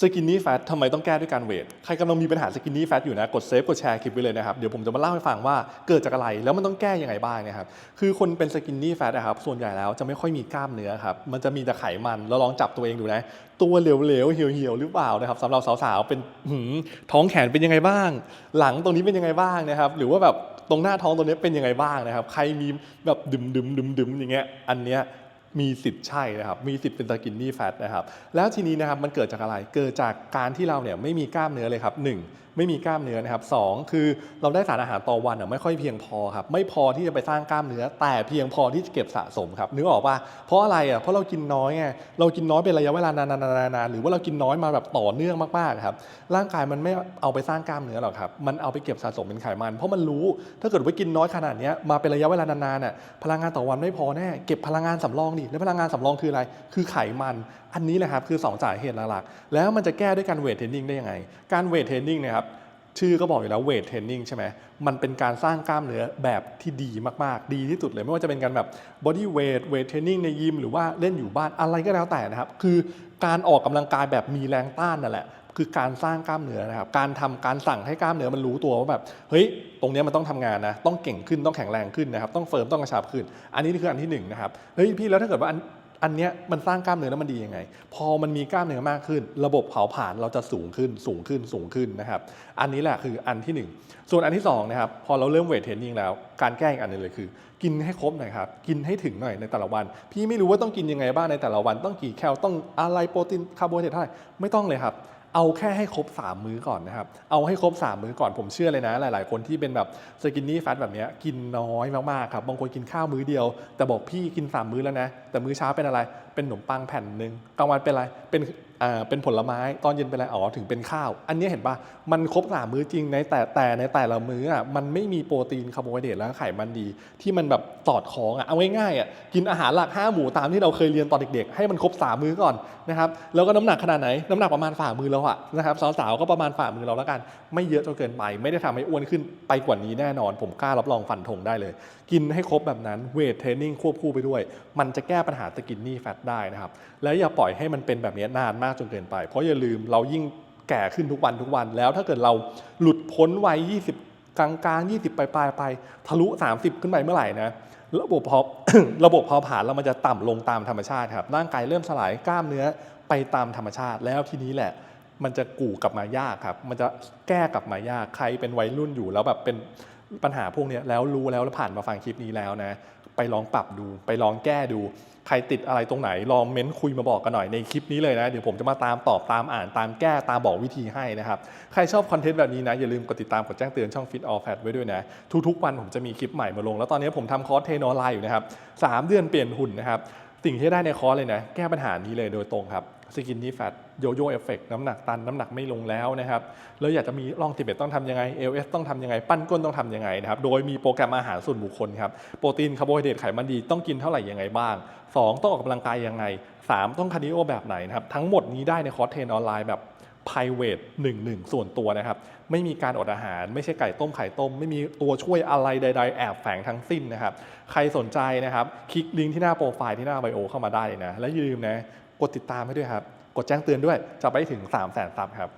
สกินนี่แฟตทำไมต้องแก้ด้วยการเวท ใครกำลังมีปัญหาสกินนี่แฟตอยู่นะ กดเซฟกดแชร์คลิปไว้เลยนะครับ เดี๋ยวผมจะมาเล่าให้ฟังว่าเกิดจากอะไร แล้วมันต้องแก้ยังไงบ้างนะครับ คือคนเป็นสกินนี่แฟตนะครับ ส่วนใหญ่แล้วจะไม่ค่อยมีกล้ามเนื้อครับ มันจะมีแต่ไขมัน แล้วลองจับตัวเองดูนะ ตัวเหลวๆ เหี่ยวๆ หรือเปล่านะครับสำหรับสาวๆ เป็นหืมท้องแขนเป็นยังไงบ้าง หลังตรงนี้เป็นยังไงบ้างนะครับ หรือว่าแบบตรงหน้าท้องตรงนี้เป็นยังไงบ้างนะครับ ใครมีแบบดึมดึมดึมดึมๆอย่างเงี้ย อันเนี้ย มีสิทธิ์ใช่นะครับมีสิทธิ์เป็นสกินนี่แฟตนะครับแล้วทีนี้นะครับมันเกิดจากอะไรเกิดจากการที่เราเนี่ยไม่มีกล้ามเนื้อเลยครับหนึ่ง ไม่มีกล้ามเนื้อนะครับสองคือเราได้สารอาหารต่อวันอะไม่ค่อยเพียงพอครับไม่พอที่จะไปสร้างกล้ามเนื้อ แต่เพียงพอที่จะเก็บสะสมครับนึกออกป่ะเพราะอะไรอะเพราะเรากินน้อยไงเรากินน้อยเป็นระยะเวลานานๆๆๆหรือว่าเรากินน้อยมาแบบต่อเนื่องมากๆครับร่างกายมันไม่เอาไปสร้างกล้ามเนื้อหรอกครับมันเอาไปเก็บสะสมเป็นไขมัน เพราะมันรู้ถ้าเกิดว่ากินน้อยขนาดนี้มาเป็นระยะเวลานานๆน่ะพลังงานต่อวันไม่พอแน่เก็บพลังงานสำรองดิแล้วพลังงานสำรองคืออะไร คือไขมัน อันนี้แหละครับคือสองสาเหตุหลักๆแล้วมันจะแก้ด้วยการเวทเทรนนิ่งได้ยังไง การเวทเทรนนิ่งนี่ยครับ ชื่อก็บอกอยู่แล้วเวทเทรนนิ่งใช่ไหมมันเป็นการสร้างกล้ามเนื้อแบบที่ดีมากๆ ดีที่สุดเลย ไม่ว่าจะเป็นการแบบบอดี้เวทเวทเทรนนิ่งในยิมหรือว่าเล่นอยู่บ้านอะไรก็แล้วแต่นะครับ คือการออกกำลังกายแบบมีแรงต้านนั่นแหละ คือการสร้างกล้ามเนื้อนะครับ การทำการสั่งให้กล้ามเนื้อมันรู้ตัวว่าแบบเฮ้ยตรงนี้มันต้องทำงานนะ ต้องเก่งขึ้นต้องแข็งแรงขึ้นนะครับ ต้องเฟิร์มต้องกระชับขึ้น อันนี้คืออันที่หนึ่งนะครับเฮ้ยพี่แล้วถ้าเกิดว่า อันเนี้ยมันสร้างกล้ามเนื้อแล้วมันดียังไง พอมันมีกล้ามเนื้อมากขึ้น ระบบเผาผลาญเราจะสูงขึ้นสูงขึ้นสูงขึ้นนะครับ อันนี้แหละคืออันที่หนึ่งส่วนอันที่สองนะครับพอเราเริ่มเวทเทรนนิ่งแล้ว การแก้อีกอันนึงเลยคือ กินให้ครบหน่อยครับ กินให้ถึงหน่อยในแต่ละวัน พี่ไม่รู้ว่าต้องกินยังไงบ้างในแต่ละวัน ต้องกี่แคลต้องอะไรโปรตีนคาร์โบไฮเดรตเท่าไหร่ไม่ต้องเลยครับ เอาแค่ให้ครบ 3 มื้อก่อนนะครับ เอาให้ครบ 3 มื้อก่อนผมเชื่อเลยนะ หลาย ๆ คนที่เป็นแบบสกินนี่แฟตแบบนี้กินน้อยมาก ๆ ครับ บางคนกินข้าวมื้อเดียว แต่บอกพี่กิน 3 มื้อแล้วนะ แต่มื้อเช้าเป็นอะไร เป็นขนมปังแผ่นหนึ่งกลางวันเป็นอะไร เป็น เป็นผลไม้ตอนเย็นเป็นอะไรอ๋อถึงเป็นข้าว อันนี้เห็นปะมันครบ3มื้อจริงในแต่แต่ในแต่ละมื้ออะมันไม่มีโปรตีนคาร์โบไฮเดรตแล้วไขมันดี ที่มันแบบสอดคล้องอะเอาง่ายๆอะกินอาหารหลัก5หมู่ตามที่เราเคยเรียนตอนเด็กๆ ให้มันครบ3มื้อก่อนนะครับแล้วก็น้ำหนักขนาดไหนน้ำหนักประมาณฝ่ามือเราอะนะครับสาวๆก็ประมาณฝ่ามือเราแล้วกัน ไม่เยอะจนเกินไป ไม่ได้ทำให้อ้วนขึ้นไปกว่านี้แน่นอน ผมกล้ารับรองฟันธงได้เลย กินให้ครบแบบนั้นเวทเทรนนิ่งควบคู่ไปด้วย มันจะแก้ปัญหาสกินนี่แฟตได้นะครับแล้วอย่าปล่อยให้มันเป็นแบบนี้นานมากจนเกินไป เพราะอย่าลืมเรายิ่งแก่ขึ้นทุกวันทุกวันแล้วถ้าเกิดเราหลุดพ้นวัย 20 กลางกลางๆ20 ปลายปลายไป ทะลุ 30 ขึ้นไปเมื่อไหร่นะระบบเผาระบบเผาผลาญเรามันจะต่ำลงตามธรรมชาติครับร่างกายเริ่มสลายกล้ามเนื้อไปตามธรรมชาติ แล้วทีนี้แหละ มันจะกู่กลับมายากครับ มันจะแก้กลับมายากใครเป็นวัยรุ่นอยู่แล้วแบบเป็นปัญหาพวกนี้แล้วรู้แล้วแล้วผ่านมาฟังคลิปนี้แล้วนะ ไปลองปรับดู ไปลองแก้ดู ใครติดอะไรตรงไหน ลองเม้นคุยมาบอกกันหน่อยในคลิปนี้เลยนะ เดี๋ยวผมจะมาตามตอบตามอ่านตามแก้ตามบอกวิธีให้นะครับ ใครชอบคอนเทนต์แบบนี้นะ อย่าลืมกดติดตามกดแจ้งเตือนช่อง Fit All Fat ไว้ด้วยนะ ทุกๆวันผมจะมีคลิปใหม่มาลง แล้วตอนนี้ผมทำคอร์สเทรนออนไลน์อยู่นะครับสามเดือนเปลี่ยนหุ่นนะครับสิ่งที่ได้ในคอร์สเลยนะ แก้ปัญหานี้เลยโดยตรงครับ สกินนี่แฟตโยโย่เอฟเฟกน้ำหนักตันน้ำหนักไม่ลงแล้วนะครับแล้วอยากจะมีร่องติเบตต้องทำยังไง LS ต้องทำยังไง ปั้นก้นต้องทำยังไงนะครับโดยมีโปรแกรมอาหารส่วนบุคคลครับโปรตีนคาร์โบไฮเดรตไขมันดีต้องกินเท่าไหร่ยังไงบ้าง 2 ต้องออกกำลังกายยังไง 3 ต้องคาร์ดิโอแบบไหนนะครับทั้งหมดนี้ได้ในคอร์สเทรนออนไลน์แบบ private 1 1 ส่วนตัวนะครับ ไม่มีการอดอาหาร ไม่ใช่ไก่ต้มไข่ต้ม ไม่มีตัวช่วยอะไรใด ๆ แอบแฝงทั้งสิ้นนะครับ ใครสนใจนะครับ คลิกลิงก์ที่หน้าโปรไฟล์ที่หน้าไบโอเข้ามาได้เลยนะ และอย่าลืมนะ กดติดตามให้ด้วยครับ กดแจ้งเตือนด้วยจะไปถึง 3 0 0 0 0 0ซับครับ